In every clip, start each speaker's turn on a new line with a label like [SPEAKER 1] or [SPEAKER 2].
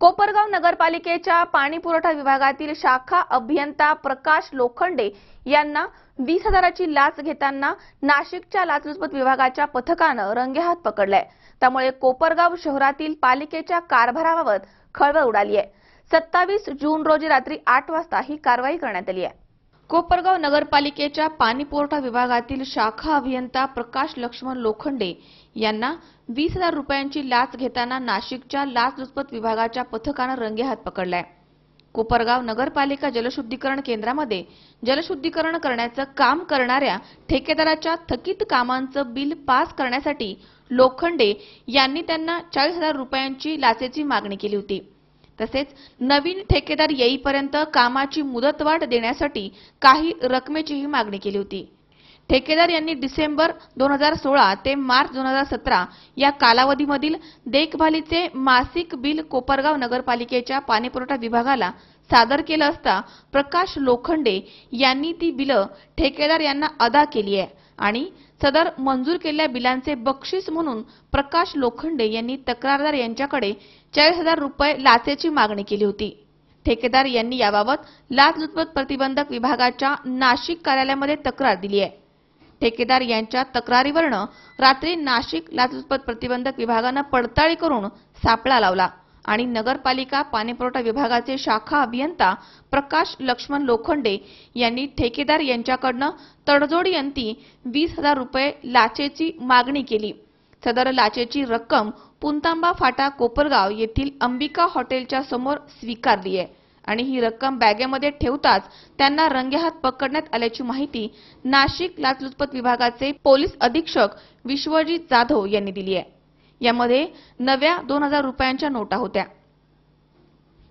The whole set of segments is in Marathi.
[SPEAKER 1] कोपरगाव नगरपालिकेच्या पाणी पुरवठा विभागातील शाखा अभियंता प्रकाश लोखंडे यांना वीस हजाराची लाच घेताना नाशिकच्या लाचलुचपत विभागाच्या पथकानं रंगेहात पकडलाय. त्यामुळे कोपरगाव शहरातील पालिकेच्या कारभाराबाबत खळबळ उडाली आहे सत्तावीस जून रोजी रात्री आठ वाजता ही कारवाई करण्यात आली आहे. कोपरगाव नगरपालिकेच्या पाणी पुरवठा विभागातील शाखा अभियंता प्रकाश लक्ष्मण लोखंडे यांना वीस हजार रुपयांची लाच घेताना नाशिकच्या लाचलुचपत विभागाच्या पथकानं रंगेहात पकडलाय. कोपरगाव नगरपालिका जलशुद्धीकरण केंद्रामध्ये जलशुद्धीकरण करण्याचं काम करणाऱ्या ठेकेदाराच्या थकीत कामांचं बिल पास करण्यासाठी लोखंडे यांनी त्यांना चाळीस हजार रुपयांची लाचेची मागणी केली होती. तसेच नवीन ठेकेदार येईपर्यंत कामाची मुदतवाढ देण्यासाठी काही रकमेचीही मागणी केली होती. ठेकेदार यांनी डिसेंबर दोन हजार सोळा ते मार्च दोन हजार सतरा या कालावधीमधील देखभालीचे मासिक बिल कोपरगाव नगरपालिकेच्या पाणीपुरवठा विभागाला सादर केलं असता प्रकाश लोखंडे यांनी ती बिलं ठेकेदार यांना अदा केली आहे. आणि सदर मंजूर केलेल्या बिलांचे बक्षीस म्हणून प्रकाश लोखंडे यांनी तक्रारदार यांच्याकडे चाळीस हजार रुपये लाचेची मागणी केली होती. ठेकेदार यांनी याबाबत लाचलुचपत प्रतिबंधक विभागाच्या नाशिक कार्यालयामध्ये तक्रार दिली आहे. ठेकेदार यांच्या तक्रारीवरनं रात्री नाशिक लाचलुचपत प्रतिबंधक विभागानं पडताळी करून सापळा लावला. आणि नगरपालिका पाणीपुरवठा विभागाचे शाखा अभियंता प्रकाश लक्ष्मण लोखंडे यांनी ठेकेदार यांच्याकडनं तडजोडयंती वीस हजार रुपये लाचेची मागणी केली. सदर लाचेची रक्कम पुंतांबा फाटा कोपरगाव येथील अंबिका हॉटेलच्या समोर स्वीकारली आहे आणि ही रक्कम बॅगेमध्ये ठेवताच त्यांना रंगेहात पकडण्यात आल्याची माहिती नाशिक लाचलुचपत विभागाचे पोलीस अधीक्षक विश्वजीत जाधव यांनी दिली आहे. यामध्ये नव्या दोन हजार रुपयांच्या नोटा होत्या.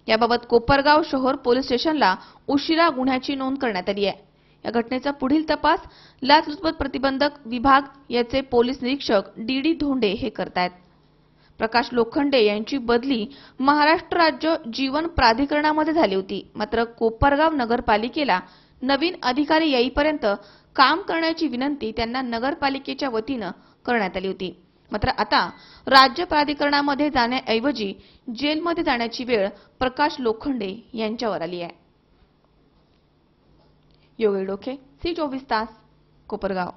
[SPEAKER 1] याबाबत कोपरगाव शहर पोलीस स्टेशनला उशिरा गुन्ह्याची नोंद करण्यात आली आहे. या घटनेचा पुढील तपास लाचलुचपत प्रतिबंधक विभाग याचे पोलीस निरीक्षक डी डी धोंडे हे करतायत. प्रकाश लोखंडे यांची बदली महाराष्ट्र राज्य जीवन प्राधिकरणामध्ये झाली होती. मात्र कोपरगाव नगरपालिकेला नवीन अधिकारी येईपर्यंत काम करण्याची विनंती त्यांना नगरपालिकेच्या वतीनं करण्यात आली होती. मात्र आता राज्य प्राधिकरणामध्ये जाण्याऐवजी जेलमध्ये जाण्याची वेळ प्रकाश लोखंडे यांच्यावर आली आहे. योगी डोके सी चोवीस तास कोपरगाव.